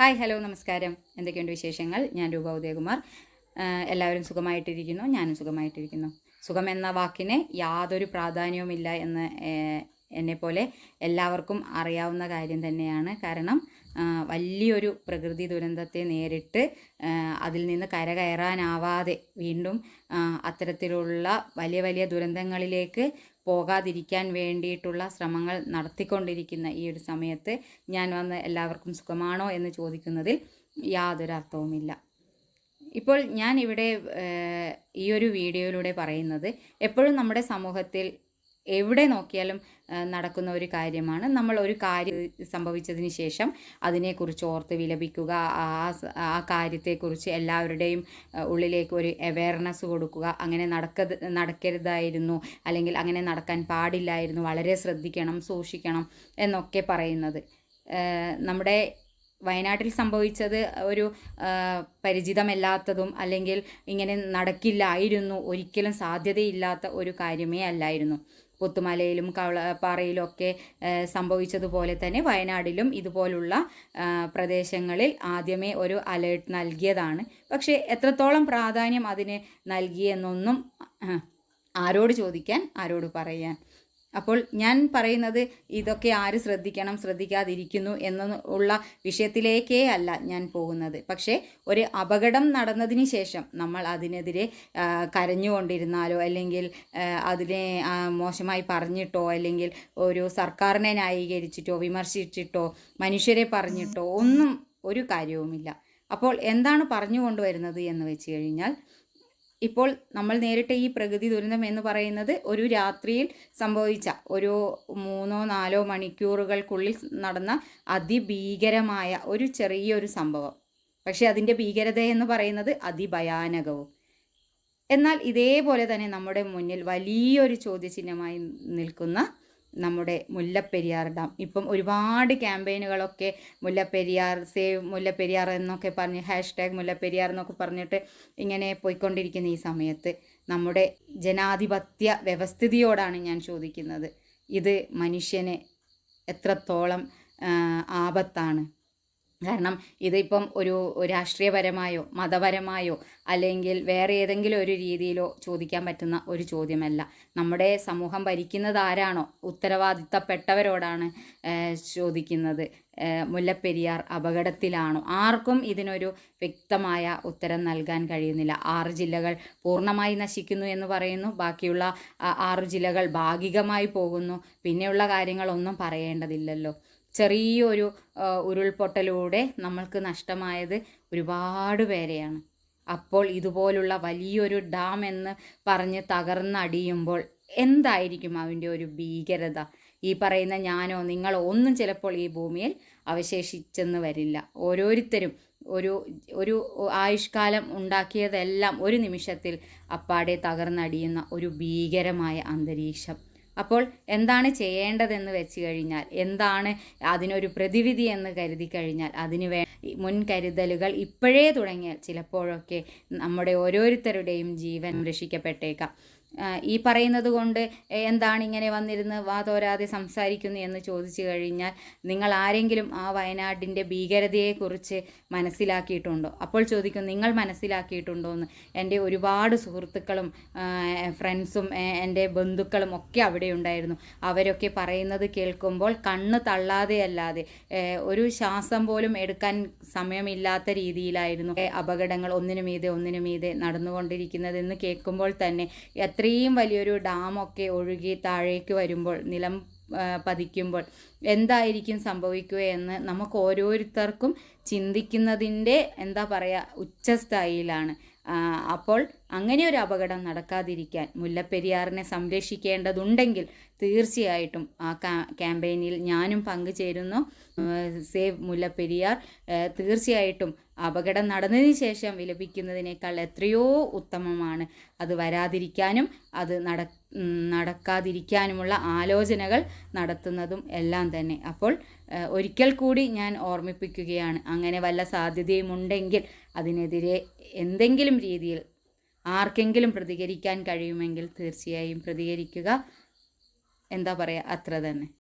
Hi hello നമസ്കാരം. എന്തൊക്കെയുണ്ട് വിശേഷങ്ങൾ? ഞാൻ രൂപ ഉദയകുമാർ. എല്ലാവരും സുഖമായിട്ടിരിക്കുന്നു? ഞാനും സുഖമായിട്ടിരിക്കുന്നു. സുഖം എന്ന വാക്കിന് യാതൊരു പ്രാധാന്യവുമില്ല എന്ന് എന്നെപ്പോലെ എല്ലാവർക്കും അറിയാവുന്ന കാര്യം തന്നെയാണ്. കാരണം വലിയൊരു പ്രകൃതി ദുരന്തത്തെ നേരിട്ട് അതിൽ നിന്ന് കരകയറാനാവാതെ വീണ്ടും അത്തരത്തിലുള്ള വലിയ വലിയ ദുരന്തങ്ങളിലേക്ക് പോകാതിരിക്കാൻ വേണ്ടിയിട്ടുള്ള ശ്രമങ്ങൾ നടത്തിക്കൊണ്ടിരിക്കുന്ന ഈ ഒരു സമയത്ത് ഞാൻ വന്ന് എല്ലാവർക്കും സുഖമാണോ എന്ന് ചോദിക്കുന്നതിൽ യാതൊരു അർത്ഥവുമില്ല. ഇപ്പോൾ ഞാൻ ഇവിടെ ഈ ഒരു വീഡിയോയിലൂടെ പറയുന്നത് എപ്പോഴും നമ്മുടെ സമൂഹത്തിൽ എവിടെ നോക്കിയാലും നടക്കുന്ന ഒരു കാര്യമാണ്. നമ്മൾ ഒരു കാര്യം സംഭവിച്ചതിന് ശേഷം അതിനെക്കുറിച്ച് ഓർത്ത് വിലപിക്കുക ആ ആ കാര്യത്തെക്കുറിച്ച് എല്ലാവരുടെയും ഉള്ളിലേക്ക് ഒരു അവയർനെസ് കൊടുക്കുക. അങ്ങനെ നടക്കത് നടക്കരുതായിരുന്നു. അല്ലെങ്കിൽ അങ്ങനെ നടക്കാൻ പാടില്ലായിരുന്നു. വളരെ ശ്രദ്ധിക്കണം സൂക്ഷിക്കണം എന്നൊക്കെ പറയുന്നത്. നമ്മുടെ വയനാട്ടിൽ സംഭവിച്ചത് ഒരു പരിചിതമല്ലാത്തതും അല്ലെങ്കിൽ ഇങ്ങനെ നടക്കില്ലായിരുന്നു ഒരിക്കലും സാധ്യതയില്ലാത്ത ഒരു കാര്യമേ അല്ലായിരുന്നു. പുത്തുമലയിലും കവളപ്പാറയിലും ഒക്കെ സംഭവിച്ചതുപോലെ തന്നെ വയനാടിലും ഇതുപോലുള്ള പ്രദേശങ്ങളിൽ ആദ്യമേ ഒരു അലേർട്ട് നൽകിയതാണ്. പക്ഷേ എത്രത്തോളം പ്രാധാന്യം അതിന് നൽകിയെന്നൊന്നും ആരോട് ചോദിക്കാൻ ആരോട് പറയാൻ അപ്പോൾ ഞാൻ പറയുന്നത് ഇതൊക്കെ ആര് ശ്രദ്ധിക്കണം ശ്രദ്ധിക്കാതിരിക്കുന്നു എന്ന ഉള്ള വിഷയത്തിലേക്കേ അല്ല ഞാൻ പോകുന്നത്. പക്ഷേ ഒരു അപകടം നടന്നതിന് ശേഷം നമ്മൾ അതിനെതിരെ കരഞ്ഞുകൊണ്ടിരുന്നാലോ അല്ലെങ്കിൽ അതിനെ മോശമായി പറഞ്ഞിട്ടോ അല്ലെങ്കിൽ ഒരു സർക്കാരിനെ ന്യായീകരിച്ചിട്ടോ വിമർശിച്ചിട്ടോ മനുഷ്യരെ പറഞ്ഞിട്ടോ ഒന്നും ഒരു കാര്യവുമില്ല. അപ്പോൾ എന്താണ് പറഞ്ഞു കൊണ്ടുവരുന്നത് എന്ന് വെച്ച് കഴിഞ്ഞാൽ ഇപ്പോൾ നമ്മൾ നേരിട്ട ഈ പ്രകൃതി ദുരന്തം എന്ന് പറയുന്നത് ഒരു രാത്രിയിൽ സംഭവിച്ച ഒരു മൂന്നോ നാലോ മണിക്കൂറുകൾക്കുള്ളിൽ നടന്ന അതിഭീകരമായ ഒരു ചെറിയൊരു സംഭവം. പക്ഷെ അതിന്റെ ഭീകരത എന്ന് പറയുന്നത് അതിഭയാനകവും. എന്നാൽ ഇതേപോലെ തന്നെ നമ്മുടെ മുന്നിൽ വലിയൊരു ചോദ്യചിഹ്നമായി നിൽക്കുന്ന നമ്മുടെ മുല്ലപ്പെരിയാർ ഡാം. ഇപ്പം ഒരുപാട് ക്യാമ്പയിനുകളൊക്കെ മുല്ലപ്പെരിയാർ സേവ് മുല്ലപ്പെരിയാർ എന്നൊക്കെ പറഞ്ഞ് ഹാഷ് ടാഗ് മുല്ലപ്പെരിയാർ എന്നൊക്കെ പറഞ്ഞിട്ട് ഇങ്ങനെ പോയിക്കൊണ്ടിരിക്കുന്ന ഈ സമയത്ത് നമ്മുടെ ജനാധിപത്യ വ്യവസ്ഥിതിയോടാണ് ഞാൻ ചോദിക്കുന്നത്. ഇത് മനുഷ്യനെ എത്രത്തോളം ആപത്താണ്? കാരണം ഇതിപ്പം ഒരു രാഷ്ട്രീയപരമായോ മതപരമായോ അല്ലെങ്കിൽ വേറെ ഏതെങ്കിലും ഒരു രീതിയിലോ ചോദിക്കാൻ പറ്റുന്ന ഒരു ചോദ്യമല്ല. നമ്മുടെ സമൂഹം ഭരിക്കുന്നത് ആരാണോ? ഉത്തരവാദിത്തപ്പെട്ടവരോടാണ് ചോദിക്കുന്നത്. മുല്ലപ്പെരിയാർ അപകടത്തിലാണോ? ആർക്കും ഇതിനൊരു വ്യക്തമായ ഉത്തരം നൽകാൻ കഴിയുന്നില്ല. ആറ് ജില്ലകൾ പൂർണമായി നശിക്കുന്നു എന്ന് പറയുന്നു. ബാക്കിയുള്ള ആറ് ജില്ലകൾ ഭാഗികമായി പോകുന്നു. പിന്നെയുള്ള കാര്യങ്ങളൊന്നും പറയേണ്ടതില്ലല്ലോ. ചെറിയൊരു ഉരുൾപൊട്ടലൂടെ നമ്മൾക്ക് നഷ്ടമായത് ഒരുപാട് പേരെയാണ്. അപ്പോൾ ഇതുപോലുള്ള വലിയൊരു ഡാം എന്ന് പറഞ്ഞ് തകർന്നടിയുമ്പോൾ എന്തായിരിക്കും അവന്റെ ഒരു ഭീകരത? ഈ പറയുന്ന ഞാനോ നിങ്ങളോ ഒന്നും ചിലപ്പോൾ ഈ ഭൂമിയിൽ അവശേഷിച്ചെന്ന് വരില്ല. ഓരോരുത്തരും ഒരു ഒരു ആയുഷ്കാലം ഉണ്ടാക്കിയതെല്ലാം ഒരു നിമിഷത്തിൽ അപ്പാടെ തകർന്നടിയുന്ന ഒരു ഭീകരമായ അന്തരീക്ഷം. അപ്പോൾ എന്താണ് ചെയ്യേണ്ടതെന്ന് വെച്ച് കഴിഞ്ഞാൽ എന്താണ് അതിനൊരു പ്രതിവിധി എന്ന് കരുതി കഴിഞ്ഞാൽ അതിന് വേ മുൻകരുതലുകൾ ഇപ്പോഴേ തുടങ്ങിയാൽ ചിലപ്പോഴൊക്കെ നമ്മുടെ ഓരോരുത്തരുടെയും ജീവൻ രക്ഷിക്കപ്പെട്ടേക്കാം ഈ പറയുന്നത് കൊണ്ട് എന്താണ് ഇങ്ങനെ വന്നിരുന്ന് വാതോരാതെ സംസാരിക്കുന്നു? എന്ന് ചോദിച്ചു കഴിഞ്ഞാൽ നിങ്ങൾ ആരെങ്കിലും ആ വയനാടിന്റെ ഭീകരതയെക്കുറിച്ച് മനസ്സിലാക്കിയിട്ടുണ്ടോ? അപ്പോൾ ചോദിക്കും നിങ്ങൾ മനസ്സിലാക്കിയിട്ടുണ്ടോ എന്ന് എന്റെ ഒരുപാട് സുഹൃത്തുക്കളും ഫ്രണ്ട്സും എന്റെ ബന്ധുക്കളും ഒക്കെ അവിടെ ഉണ്ടായിരുന്നു. അവരൊക്കെ പറയുന്നത് കേൾക്കുമ്പോൾ കണ്ണ് തള്ളാതെ അല്ലാതെ ഒരു ശ്വാസം പോലും എടുക്കാൻ സമയമില്ലാത്ത രീതിയിലായിരുന്നു അപകടങ്ങൾ ഒന്നിനു മീതെ ഒന്നിനു മീതെ നടന്നുകൊണ്ടിരിക്കുന്നതെന്ന് കേൾക്കുമ്പോൾ തന്നെ എത്രയും വലിയൊരു ഡാമൊക്കെ ഒഴുകി താഴേക്ക് വരുമ്പോൾ നിലം പതിക്കുമ്പോൾ എന്തായിരിക്കും സംഭവിക്കുക എന്ന് നമുക്ക് ഓരോരുത്തർക്കും ചിന്തിക്കുന്നതിന്റെ എന്താ പറയുക ഉച്ചസ്ഥായിയിലാണ്. ആ, അപ്പോൾ അങ്ങനെ ഒരു അപകടം നടക്കാതിരിക്കാൻ മുല്ലപ്പെരിയാറിനെ സംരക്ഷിക്കേണ്ടതുണ്ടെങ്കിൽ തീർച്ചയായിട്ടും ആ ക്യാമ്പയിനിൽ ഞാനും പങ്കുചേരുന്നു. സേവ് മുല്ലപ്പെരിയാർ. തീർച്ചയായിട്ടും അപകടം നടന്നതിന് ശേഷം വിലപിക്കുന്നതിനേക്കാൾ എത്രയോ ഉത്തമമാണ് അത് വരാതിരിക്കാനും അത് നട നടക്കാതിരിക്കാനുമുള്ള ആലോചനകൾ നടത്തുന്നതും എല്ലാം തന്നെ. അപ്പോൾ ഒരിക്കൽ കൂടി ഞാൻ ഓർമ്മിപ്പിക്കുകയാണ്. അങ്ങനെ വല്ല സാധ്യതയുമുണ്ടെങ്കിൽ അതിനെതിരെ എന്തെങ്കിലും രീതിയിൽ ആർക്കെങ്കിലും പ്രതികരിക്കാൻ കഴിയുമെങ്കിൽ തീർച്ചയായും പ്രതികരിക്കുക. എന്താ പറയുക അത്ര തന്നെ.